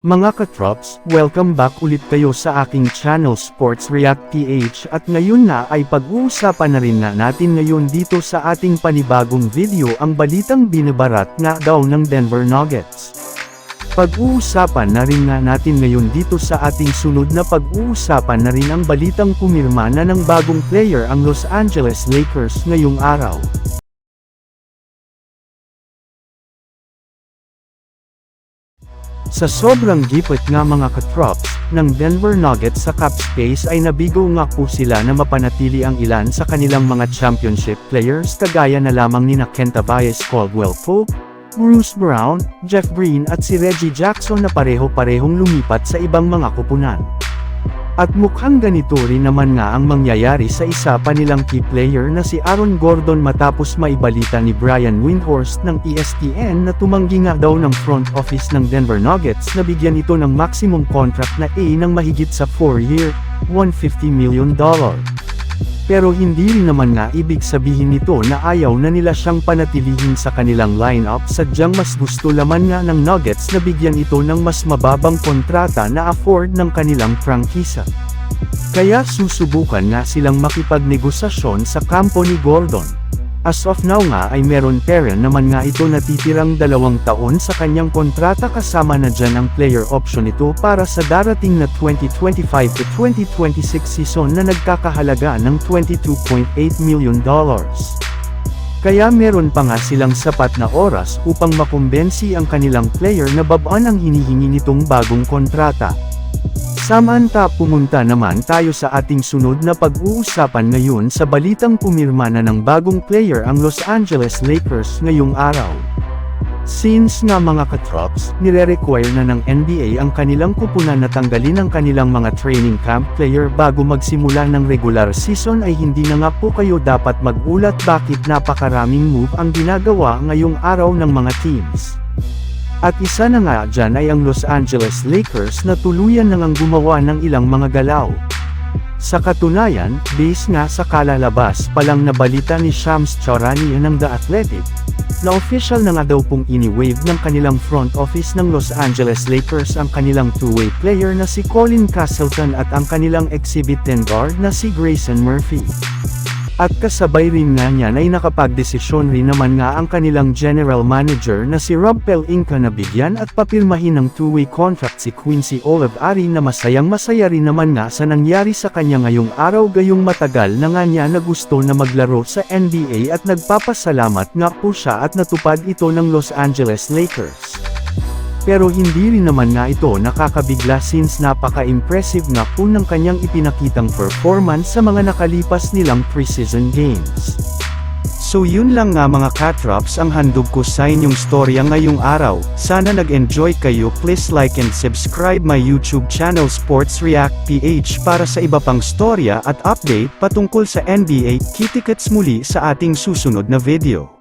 Mga katrops, welcome back ulit kayo sa aking channel Sports React PH at ngayon na ay pag-uusapan na rin na natin ngayon dito sa ating panibagong video ang balitang binabarat nga daw ng Denver Nuggets. Pag-uusapan na rin nga natin ngayon dito sa ating sunod na pag-uusapan na rin ang balitang pumirma na ng bagong player ang Los Angeles Lakers ngayong araw. Sa sobrang gipit nga mga katrops, ng Denver Nuggets sa cap space ay nabigo nga po sila na mapanatili ang ilan sa kanilang mga championship players kagaya na lamang ni Kenta Baez Caldwell Pope, Bruce Brown, Jeff Green at si Reggie Jackson na pareho-parehong lumipat sa ibang mga kupunan. At mukhang ganito rin naman nga ang mangyayari sa isa pa nilang key player na si Aaron Gordon matapos maibalita ni Brian Windhorst ng ESPN na tumanggi nga daw ng front office ng Denver Nuggets na bigyan ito ng maximum contract na A ng mahigit sa 4-year, $150 million. Pero hindi rin naman nga ibig sabihin nito na ayaw na nila siyang panatilihin sa kanilang lineup sadyang mas gusto laman nga ng Nuggets na bigyan ito ng mas mababang kontrata na afford ng kanilang prangkisa. Kaya susubukan nga silang makipagnegosasyon sa kampo ni Gordon. As of now nga ay meron pera naman nga ito natitirang dalawang taon sa kanyang kontrata kasama na dyan ang player option ito para sa darating na 2025 to 2026 season na nagkakahalaga ng 22.8 million dollars. Kaya meron pa nga silang sapat na oras upang makumbensi ang kanilang player na babaan ang hinihingi nitong bagong kontrata. Samanta pumunta naman tayo sa ating sunod na pag-uusapan ngayon sa balitang pumirma na ng bagong player ang Los Angeles Lakers ngayong araw. Since nga mga katrops, nire-require na ng NBA ang kanilang kupunan na tanggalin ang kanilang mga training camp player bago magsimula ng regular season ay hindi na nga po kayo dapat magulat bakit napakaraming move ang ginagawa ngayong araw ng mga teams. At isa na nga dyan ay ang Los Angeles Lakers na tuluyan na ngang gumawa ng ilang mga galaw. Sa katunayan, base nga sa kalalabas palang nabalita ni Shams Charania ng The Athletic, na official na nga daw pong ini-wave ng kanilang front office ng Los Angeles Lakers ang kanilang two-way player na si Colin Castleton at ang kanilang exhibit 10 guard na si Grayson Murphy. At kasabay rin nga niyan ay nakapagdesisyon rin naman nga ang kanilang general manager na si Rob Pelinka na bigyan at papirmahin ng two-way contract si Quincy Olivari na masayang masaya rin naman nga sa nangyari sa kanya ngayong araw gayong matagal na nga niya na gusto na maglaro sa NBA at nagpapasalamat nga po siya at natupad ito ng Los Angeles Lakers. Pero hindi rin naman nga ito nakakabigla since napaka-impressive nga po ng kanyang ipinakitang performance sa mga nakalipas nilang preseason games. So yun lang nga mga katrops ang handog ko sa inyong storya ngayong araw, sana nag-enjoy kayo please like and subscribe my YouTube channel Sports React PH para sa iba pang storya at update patungkol sa NBA, kitikets muli sa ating susunod na video.